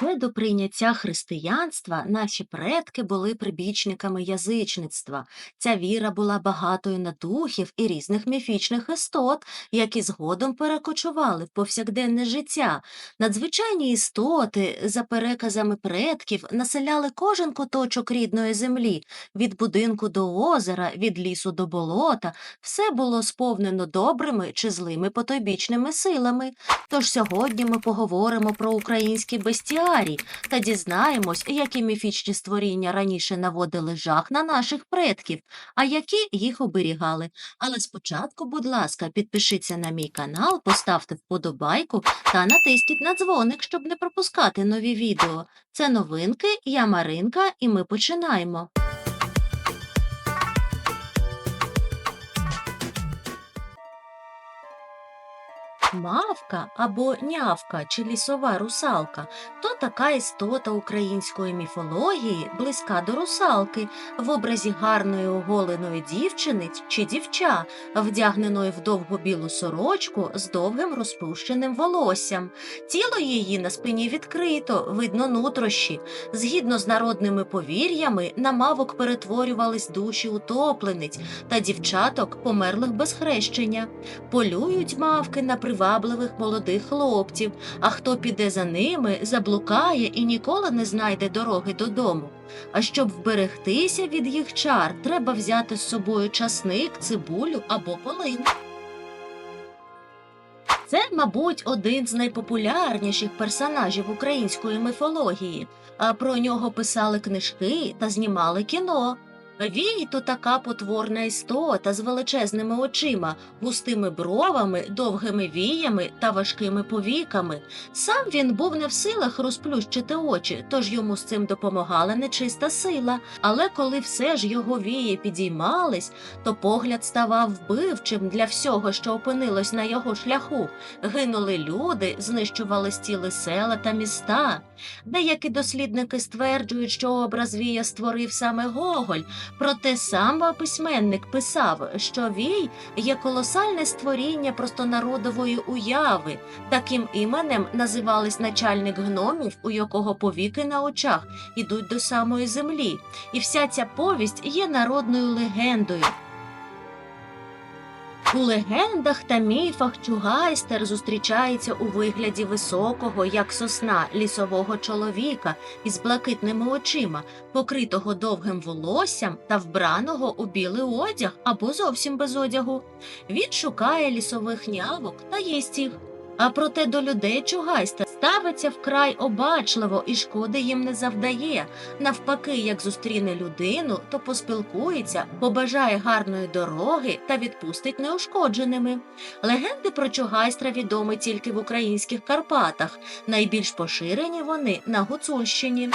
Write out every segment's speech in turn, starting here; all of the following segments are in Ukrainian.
Ще до прийняття християнства наші предки були прибічниками язичництва. Ця віра була багатою на духів і різних міфічних істот, які згодом перекочували в повсякденне життя. Надзвичайні істоти, за переказами предків, населяли кожен куточок рідної землі, від будинку до озера, від лісу до болота. Все було сповнено добрими чи злими потойбічними силами. Тож сьогодні ми поговоримо про українські український бестіарій та дізнаємось, які міфічні створіння раніше наводили жах на наших предків, а які їх оберігали. Але спочатку, будь ласка, підпишіться на мій канал, поставте вподобайку та натисніть на дзвоник, щоб не пропускати нові відео. Це новинки, я Маринка, і ми починаємо. Мавка або нявка чи лісова русалка то така істота української міфології, близька до русалки, в образі гарної оголеної дівчини чи дівча, вдягненої в довгу білу сорочку з довгим розпущеним волоссям. Тіло її на спині відкрито, видно нутрощі. Згідно з народними повір'ями, на мавок перетворювались душі утоплениць та дівчаток, померлих без хрещення. Полюють мавки на привабливих молодих хлопців, а хто піде за ними, заблукає і ніколи не знайде дороги додому. А щоб вберегтися від їх чар, треба взяти з собою часник, цибулю або полин. Це, мабуть, один з найпопулярніших персонажів української міфології, а про нього писали книжки та знімали кіно. Вій то така потворна істота з величезними очима, густими бровами, довгими віями та важкими повіками. Сам він був не в силах розплющити очі, тож йому з цим допомагала нечиста сила. Але коли все ж його вії підіймались, то погляд ставав вбивчим для всього, що опинилось на його шляху. Гинули люди, знищували стіли села та міста. Деякі дослідники стверджують, що образ Вія створив саме Гоголь. Проте сам письменник писав, що вій є колосальне створіння простонародової уяви. Таким іменем називались начальник гномів, у якого повіки на очах ідуть до самої землі. І вся ця повість є народною легендою. У легендах та міфах чугайстер зустрічається у вигляді високого, як сосна, лісового чоловіка із блакитними очима, покритого довгим волоссям та вбраного у білий одяг або зовсім без одягу. Він шукає лісових нявок та їсть їх. А проте до людей чугайстер ставиться вкрай обачливо і шкоди їм не завдає. Навпаки, як зустріне людину, то поспілкується, побажає гарної дороги та відпустить неушкодженими. Легенди про чугайстра відомі тільки в українських Карпатах. Найбільш поширені вони на Гуцульщині.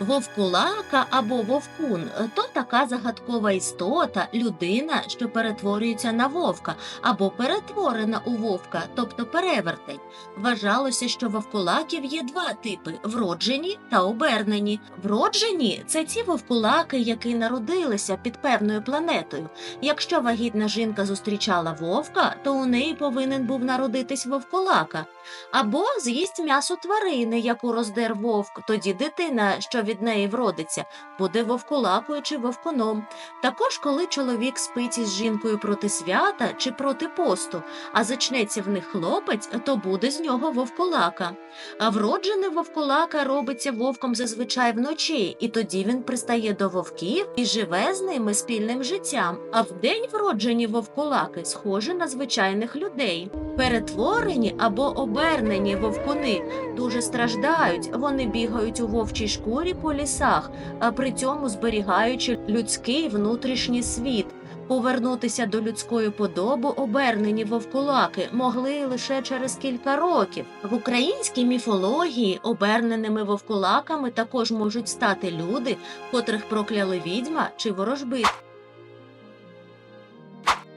Вовкулака або вовкун то така загадкова істота, людина, що перетворюється на вовка, або перетворена у вовка, тобто перевертень. Вважалося, що вовкулаків є два типи вроджені та обернені. Вроджені це ті вовкулаки, які народилися під певною планетою. Якщо вагітна жінка зустрічала вовка, то у неї повинен був народитись вовкулака. Або з'їсть м'ясо тварини, яку роздер вовк, тоді дитина, що від неї вродиться, буде вовкулакою чи вовконом. Також, коли чоловік спить із жінкою проти свята чи проти посту, а зачнеться в них хлопець, то буде з нього вовкулака. А вроджений вовкулака робиться вовком зазвичай вночі, і тоді він пристає до вовків і живе з ними спільним життям. А вдень вроджені вовкулаки схожі на звичайних людей. Перетворені або обернені вовкуни дуже страждають. Вони бігають у вовчій шкурі по лісах, а при цьому зберігаючи людський внутрішній світ. Повернутися до людської подоби обернені вовкулаки могли лише через кілька років. В українській міфології оберненими вовкулаками також можуть стати люди, котрих прокляли відьма чи ворожбит.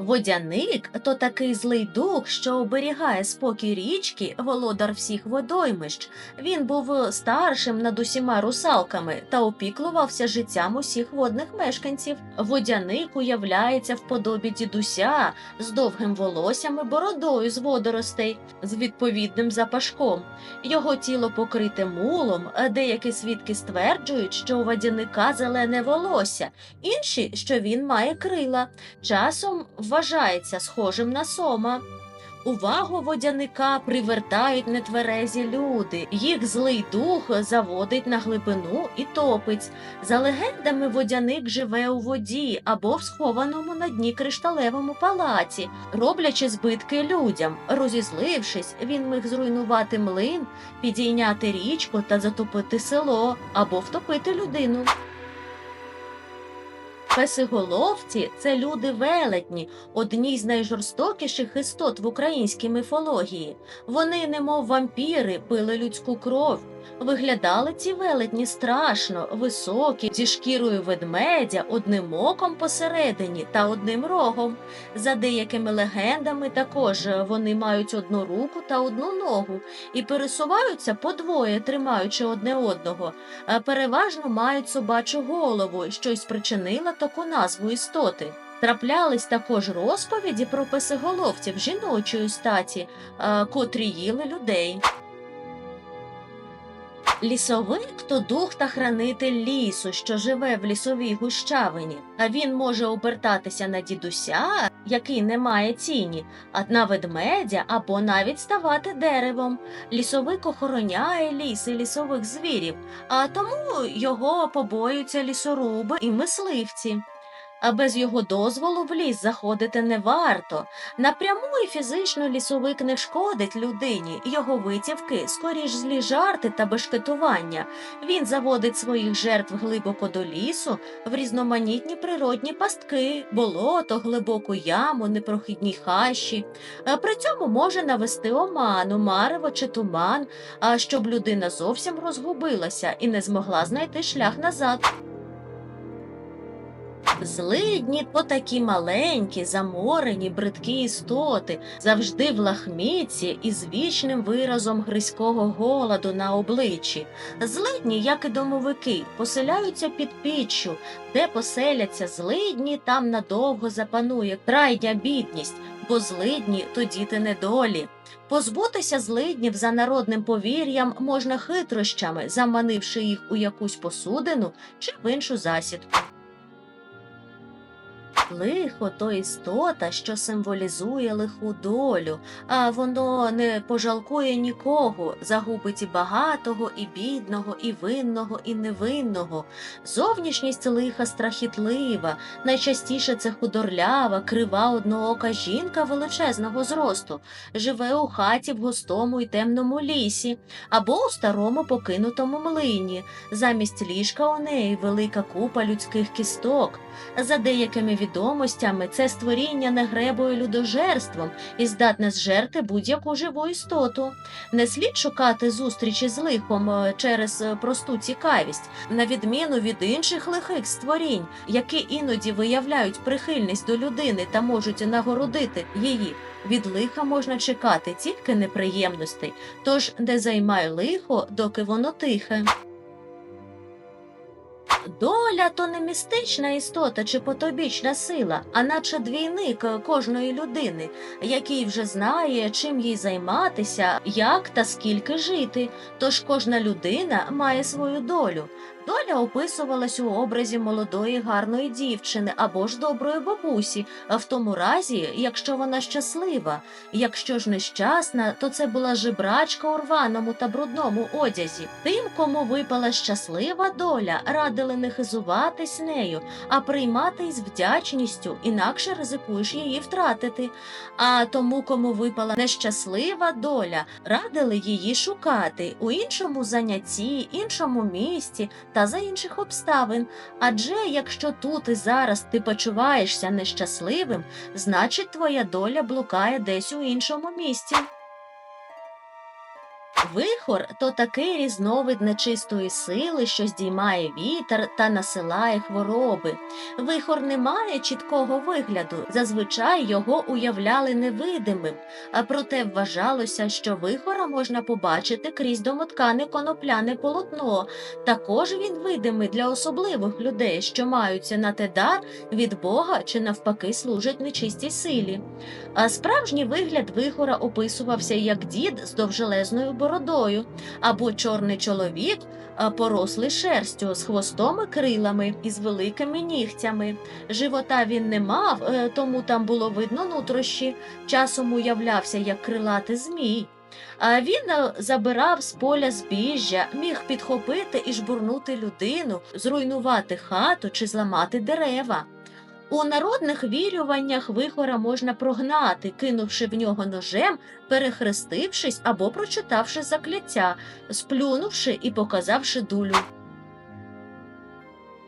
Водяник то такий злий дух, що оберігає спокій річки, володар всіх водоймищ. Він був старшим над усіма русалками та опіклувався життям усіх водних мешканців. Водяник уявляється в подобі дідуся з довгим волоссям і бородою з водоростей, з відповідним запашком. Його тіло покрите мулом. Деякі свідки стверджують, що у водяника зелене волосся, інші, що він має крила. Часом вважається схожим на сома. Увагу водяника привертають нетверезі люди. Їх злий дух заводить на глибину і топить. За легендами, водяник живе у воді або в схованому на дні кришталевому палаці, роблячи збитки людям. Розізлившись, він міг зруйнувати млин, підійняти річку та затопити село або втопити людину. Песиголовці це люди велетні, одні з найжорстокіших істот в українській міфології. Вони, немов вампіри, пили людську кров. Виглядали ці велетні страшно, високі, зі шкірою ведмедя, одним оком посередині та одним рогом. За деякими легендами також вони мають одну руку та одну ногу і пересуваються подвоє, тримаючи одне одного. А переважно мають собачу голову, що й спричинила таку назву істоти. Траплялись також розповіді про песиголовців жіночої статі, котрі їли людей. Лісовик то дух та хранитель лісу, що живе в лісовій гущавині, а він може обертатися на дідуся, який не має тіні, а на ведмедя або навіть ставати деревом. Лісовик охороняє ліс і лісових звірів, а тому його побоюються лісоруби і мисливці. А без його дозволу в ліс заходити не варто. Напряму і фізично лісовик не шкодить людині, його витівки скоріш злі жарти та бешкетування. Він заводить своїх жертв глибоко до лісу, в різноманітні природні пастки, болото, глибоку яму, непрохідні хащі. При цьому може навести оману, марево чи туман, щоб людина зовсім розгубилася і не змогла знайти шлях назад. Злидні то такі маленькі, заморені, бридкі істоти, завжди в лахміці і з вічним виразом гризького голоду на обличчі. Злидні, як і домовики, поселяються під піччю, де поселяться злидні, там надовго запанує крайня бідність, бо злидні то діти недолі. Позбутися злиднів за народним повір'ям можна хитрощами, заманивши їх у якусь посудину чи в іншу засідку. Лихо то істота, що символізує лиху долю, а воно не пожалкує нікого, загубить і багатого, і бідного, і винного, і невинного. Зовнішність лиха страхітлива, найчастіше це худорлява, крива одноока жінка величезного зросту, живе у хаті в густому і темному лісі, або у старому покинутому млині. Замість ліжка у неї велика купа людських кісток. За деякими відомостями, це створіння не гребує людожерством і здатне зжерти будь-яку живу істоту. Не слід шукати зустрічі з лихом е, через е, просту цікавість, на відміну від інших лихих створінь, які іноді виявляють прихильність до людини та можуть нагородити її. Від лиха можна чекати тільки неприємностей, тож не займай лихо, доки воно тихе. Доля то не містична істота чи потобічна сила, а наче двійник е, кожної людини, який вже знає, чим їй займатися, як та скільки жити. Тож кожна людина має свою долю. Доля описувалась у образі молодої гарної дівчини або ж доброї бабусі, а в тому разі, якщо вона щаслива. Якщо ж нещасна, то це була жебрачка у рваному та брудному одязі. Тим, кому випала щаслива доля, радили не хизуватись нею, а приймати із вдячністю, інакше ризикуєш її втратити. А тому, кому випала нещаслива доля, радили її шукати у іншому занятті, іншому місці та за інших обставин. Адже якщо тут і зараз ти почуваєшся нещасливим, значить твоя доля блукає десь у іншому місці. Вихор то такий різновид нечистої сили, що здіймає вітер та насилає хвороби. Вихор не має чіткого вигляду. Зазвичай його уявляли невидимим, а проте вважалося, що вихора можна побачити крізь домоткане конопляне полотно. Також він видимий для особливих людей, що маються на те дар від Бога чи навпаки служать нечистій силі. А справжній вигляд вихора описувався як дід з довжелезною бородою, або чорний чоловік, порослий шерстю з хвостом і крилами і з великими нігтями. Живота він не мав, е, тому там було видно нутрощі. Часом уявлявся як крилатий змій. А він е, забирав з поля збіжжя, міг підхопити і жбурнути людину, зруйнувати хату чи зламати дерева. У народних вірюваннях вихора можна прогнати, кинувши в нього ножем, перехрестившись або прочитавши закляття, сплюнувши і показавши дулю.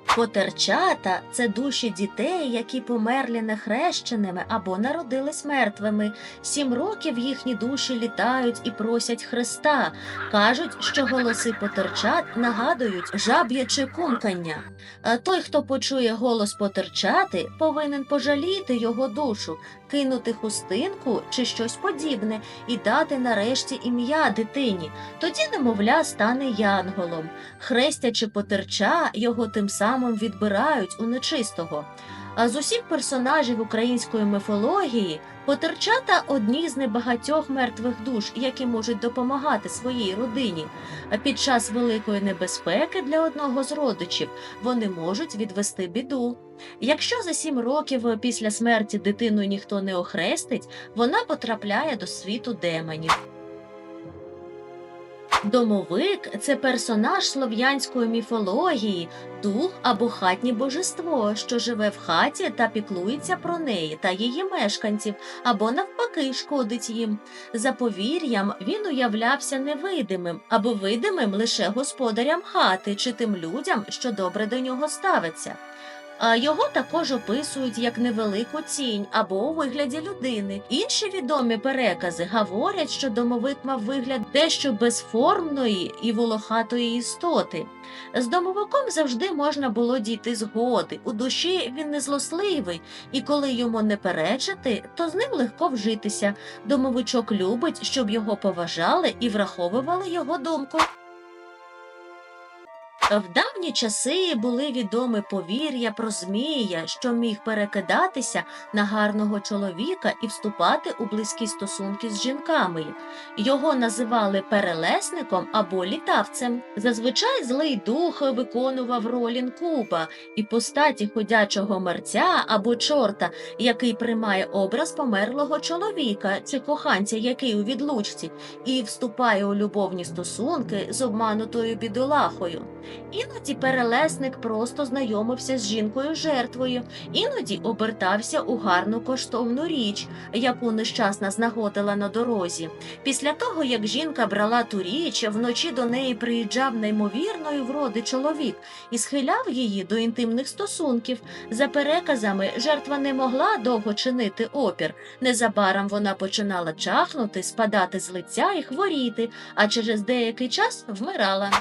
Потерчата це душі дітей, які померлі нехрещеними або народились мертвими. Сім років їхні душі літають і просять Христа. Кажуть, що голоси потерчат нагадують жаб'яче кумкання. А той, хто почує голос потерчати, повинен пожаліти його душу, кинути хустинку чи щось подібне і дати нарешті ім'я дитині. Тоді немовля стане янголом. Хрестячи потерча, його тим самим відбирають у нечистого. А з усіх персонажів української міфології потерчата одні з небагатьох мертвих душ, які можуть допомагати своїй родині. А під час великої небезпеки для одного з родичів вони можуть відвести біду. Якщо за сім років після смерті дитину ніхто не охрестить, вона потрапляє до світу демонів. Домовик це персонаж слов'янської міфології, дух або хатнє божество, що живе в хаті та піклується про неї та її мешканців, або навпаки шкодить їм. За повір'ям він уявлявся невидимим або видимим лише господарям хати чи тим людям, що добре до нього ставиться. А його також описують як невелику тінь або у вигляді людини. Інші відомі перекази говорять, що домовик мав вигляд дещо безформної і волохатої істоти. З домовиком завжди можна було дійти згоди. У душі він не злосливий, і коли йому не перечити, то з ним легко вжитися. Домовичок любить, щоб його поважали і враховували його думку. В давні часи були відомі повір'я про змія, що міг перекидатися на гарного чоловіка і вступати у близькі стосунки з жінками. Його називали перелесником або літавцем. Зазвичай злий дух виконував роль інкуба і постаті ходячого мерця або чорта, який приймає образ померлого чоловіка чи коханця, який у відлучці, і вступає у любовні стосунки з обманутою бідолахою. Іноді перелесник просто знайомився з жінкою жертвою, іноді обертався у гарну коштовну річ, яку нещасна знаходила на дорозі. Після того, як жінка брала ту річ, вночі до неї приїжджав неймовірної вроди чоловік і схиляв її до інтимних стосунків. За переказами, жертва не могла довго чинити опір. Незабаром вона починала чахнути, спадати з лиця і хворіти, а через деякий час вмирала.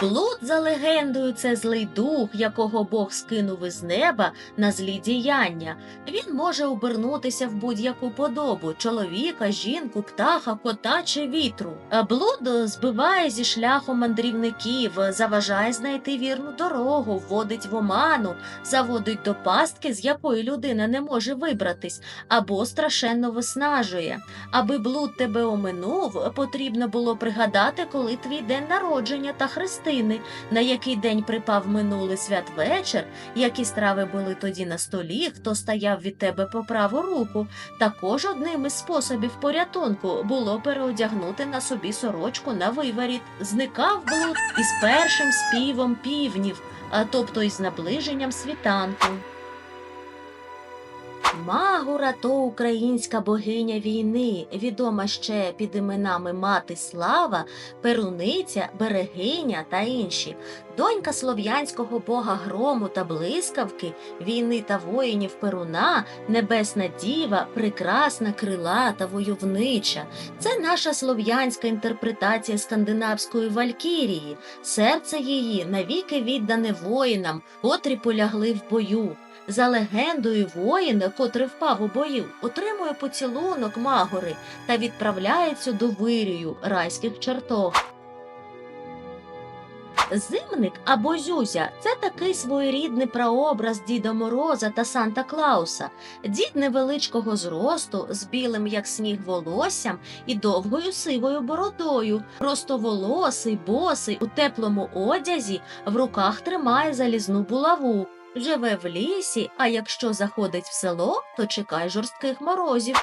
Блуд, за легендою, це злий дух, якого Бог скинув із неба на злі діяння. Він може обернутися в будь-яку подобу чоловіка, жінку, птаха, кота чи вітру. Блуд збиває зі шляху мандрівників, заважає знайти вірну дорогу, вводить в оману, заводить до пастки, з якої людина не може вибратись, або страшенно виснажує. Аби блуд тебе оминув, потрібно було пригадати, коли твій день народження та хрестини, на який день припав минулий святвечір, які страви були тоді на столі, хто стояв від тебе по праву руку. Також одним із способів порятунку було переодягнути на собі сорочку на виворіт. Зникав блуд із першим співом півнів, а тобто із наближенням світанку. Магура то українська богиня війни, відома ще під іменами Мати Слава, Перуниця, Берегиня та інші. Донька слов'янського бога грому та блискавки, війни та воїнів Перуна, небесна діва, прекрасна, крилата, войовнича. Це наша слов'янська інтерпретація скандинавської валькірії. Серце її навіки віддане воїнам, котрі полягли в бою. За легендою, воїн, котрий впав у бою, отримує поцілунок Магори та відправляється до вирію райських чертог. Зимник або Зюзя це такий своєрідний прообраз Діда Мороза та Санта Клауса. Дід невеличкого зросту, з білим, як сніг, волоссям і довгою сивою бородою, простоволосий, босий, у теплому одязі, в руках тримає залізну булаву. Живе в лісі, а якщо заходить в село, то чекай жорстких морозів.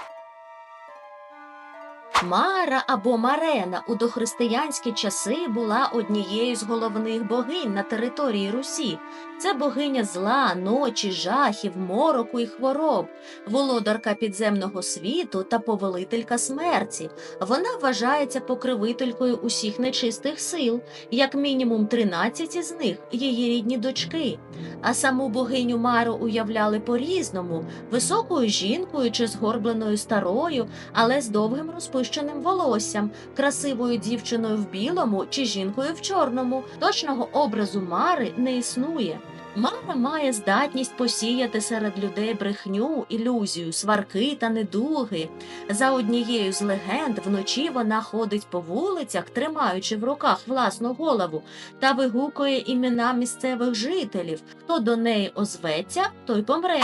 Мара або Марена у дохристиянські часи була однією з головних богинь на території Русі. Це богиня зла, ночі, жахів, мороку і хвороб, володарка підземного світу та повелителька смерті. Вона вважається покривителькою усіх нечистих сил, як мінімум 13 із них її рідні дочки. А саму богиню Мару уявляли по-різному високою жінкою чи згорбленою старою, але з довгим розпущеним волоссям, красивою дівчиною в білому чи жінкою в чорному. Точного образу Мари не існує. Мара має здатність посіяти серед людей брехню, ілюзію, сварки та недуги. За однією з легенд, вночі вона ходить по вулицях, тримаючи в руках власну голову, та вигукує імена місцевих жителів. Хто до неї озветься, той помре.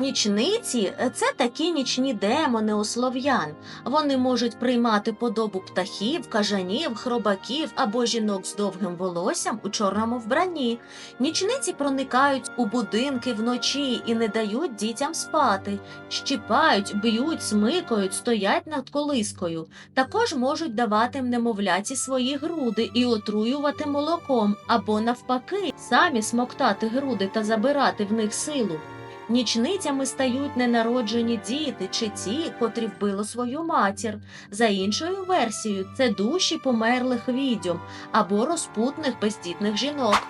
Нічниці це такі нічні демони у слов'ян. Вони можуть приймати подобу птахів, кажанів, хробаків або жінок з довгим волоссям у чорному вбранні. Нічниці проникають у будинки вночі і не дають дітям спати, щіпають, б'ють, смикають, стоять над колискою. Також можуть давати немовляці свої груди і отруювати молоком, або навпаки, самі смоктати груди та забирати в них силу. Нічницями стають ненароджені діти чи ті, котрі вбили свою матір. За іншою версією, це душі померлих відьом або розпутних бездітних жінок.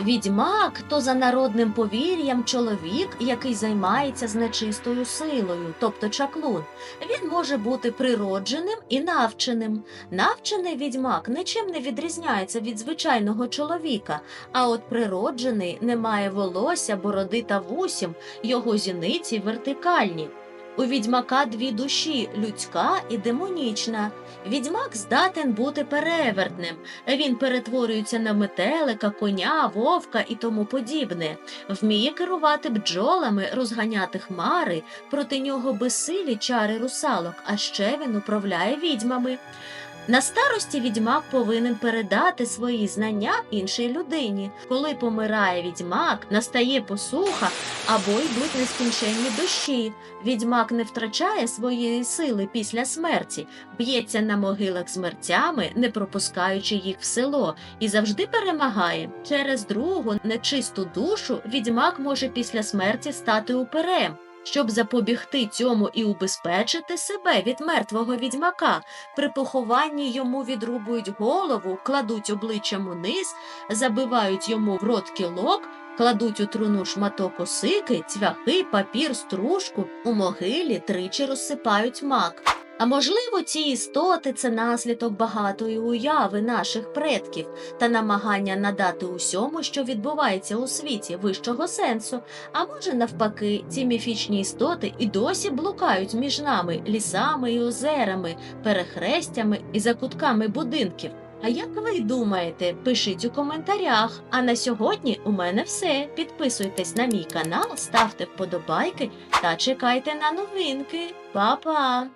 Відьмак то за народним повір'ям чоловік, який займається з нечистою силою, тобто чаклун. Він може бути природженим і навченим. Навчений відьмак нічим не відрізняється від звичайного чоловіка, а от природжений не має волосся, бороди та вусім, його зіниці вертикальні. У відьмака дві душі людська і демонічна. Відьмак здатен бути перевертним. Він перетворюється на метелика, коня, вовка і тому подібне. Вміє керувати бджолами, розганяти хмари, проти нього безсилі чари русалок, а ще він управляє відьмами. На старості відьмак повинен передати свої знання іншій людині. Коли помирає відьмак, настає посуха або йдуть нескінченні дощі. Відьмак не втрачає своєї сили після смерті, б'ється на могилах з мерцями, не пропускаючи їх в село, і завжди перемагає. Через другу нечисту душу відьмак може після смерті стати уперем. Щоб запобігти цьому і убезпечити себе від мертвого відьмака, при похованні йому відрубують голову, кладуть обличчям униз, забивають йому в рот кілок, кладуть у труну шматок осики, цвяхи, папір, стружку, у могилі тричі розсипають мак. А можливо, ці істоти це наслідок багатої уяви наших предків та намагання надати усьому, що відбувається у світі, вищого сенсу. А може, навпаки, ці міфічні істоти і досі блукають між нами лісами і озерами, перехрестями і закутками будинків. А як ви думаєте, пишіть у коментарях. А на сьогодні у мене все. Підписуйтесь на мій канал, ставте вподобайки та чекайте на новинки. Па-па!